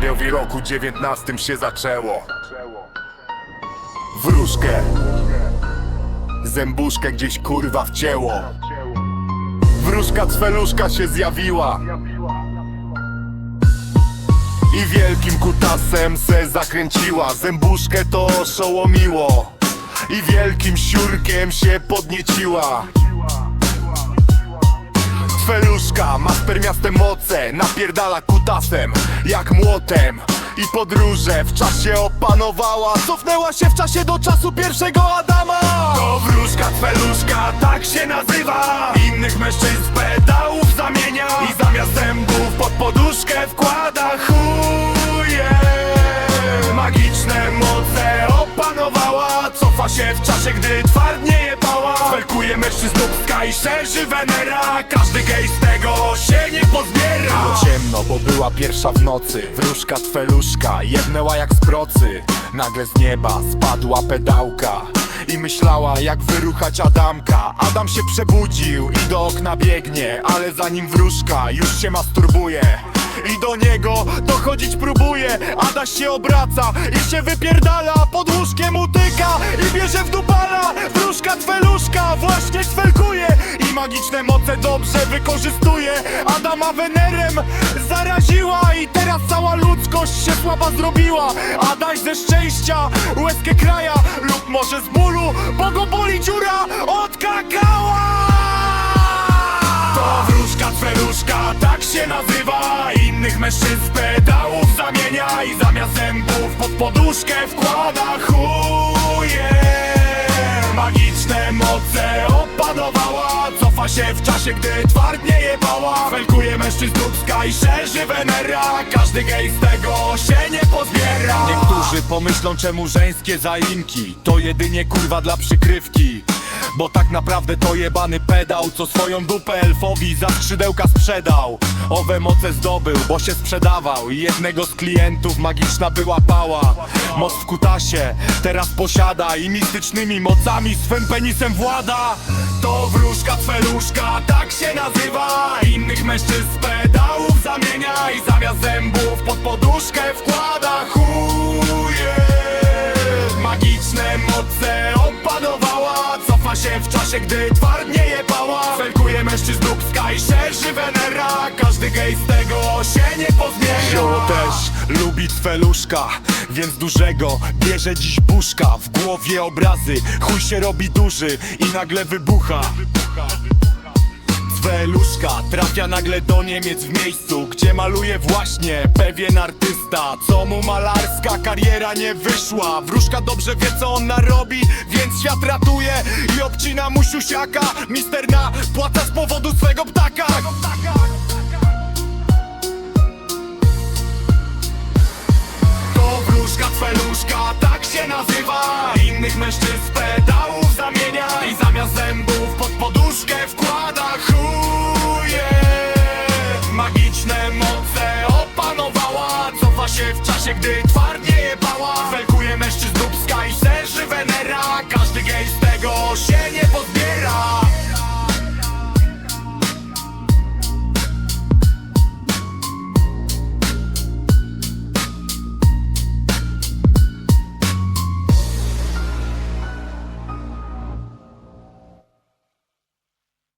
w roku dziewiętnastym się zaczęło. Wróżkę. Zębuszkę gdzieś kurwa wcięło Wróżka cweluszka się zjawiła. I wielkim kutasem se zakręciła. Zębuszkę to oszołomiło. I wielkim siurkiem się podnieciła Feluszka ma spermiaste moce Napierdala kutasem jak młotem. I podróże w czasie opanowała Cofnęła się w czasie do czasu pierwszego Adama. To wróżka feluszka, tak się nazywa. Innych mężczyzn w pedałów zamienia. I zamiast zębów pod poduszkę wkłada chuje. Magiczne moce opanowała Cofa się w czasie, gdy twardnieje pała Felkuje mężczyzn dubska i szerzy Wenera. Każdy gej z tego się nie pozbiera. Było ciemno, bo była pierwsza w nocy. Wróżka tweluszka, jebnęła jak z procy. Nagle z nieba spadła pedałka i myślała jak wyruchać Adamka. Adam się przebudził i do okna biegnie Ale zanim wróżka już się masturbuje i do niego dochodzić próbuje Adaś się obraca i się wypierdala Pod łóżkiem utyka i bierze w dupala. Wróżka tweluszka właśnie sfelkuje I magiczne moce dobrze wykorzystuje. Adama Wenerem zaraziła I teraz cała ludzkość się słaba zrobiła. Adaś ze szczęścia łezkę kraja Lub może z bólu, bo go boli dziura od kakała Innych mężczyzn pedałów zamienia I zamiast zębów pod poduszkę wkłada chuje. Magiczne moce opanowała Cofa się w czasie, gdy twardnie jebała. Felkuje mężczyzn dubska i szerzy Wenera Każdy gej z tego się nie pozbiera. Niektórzy pomyślą czemu żeńskie zaimki To jedynie kurwa dla przykrywki bo tak naprawdę to jebany pedał Co swoją dupę elfowi za skrzydełka sprzedał. Owe moce zdobył, bo się sprzedawał. I jednego z klientów magiczna była pała Moc w kutasie teraz posiada. I mistycznymi mocami swym penisem włada. To wróżka tweluszka, tak się nazywa. Innych mężczyzn z pedałów zamienia I zamiast zębów pod poduszkę wkłada Się w czasie, gdy twardnie jebała Felkuje mężczyzn dubska i szerzy Wenera. Każdy gej z tego się nie pozmienia. Zioło też lubi tweluszka Więc dużego bierze dziś buszka. W głowie obrazy, chuj się robi duży I nagle wybucha Zweluszka trafia nagle do Niemiec w miejscu Gdzie maluje właśnie pewien artysta. Co mu malarska kariera nie wyszła? Wróżka dobrze wie co on narobi Więc świat ratuje i obcina mu siusiaka. Mister na płaca z powodu swego ptaka. To wróżka tweluszka, tak się nazywa. Innych mężczyzn w czasie, gdy twardnie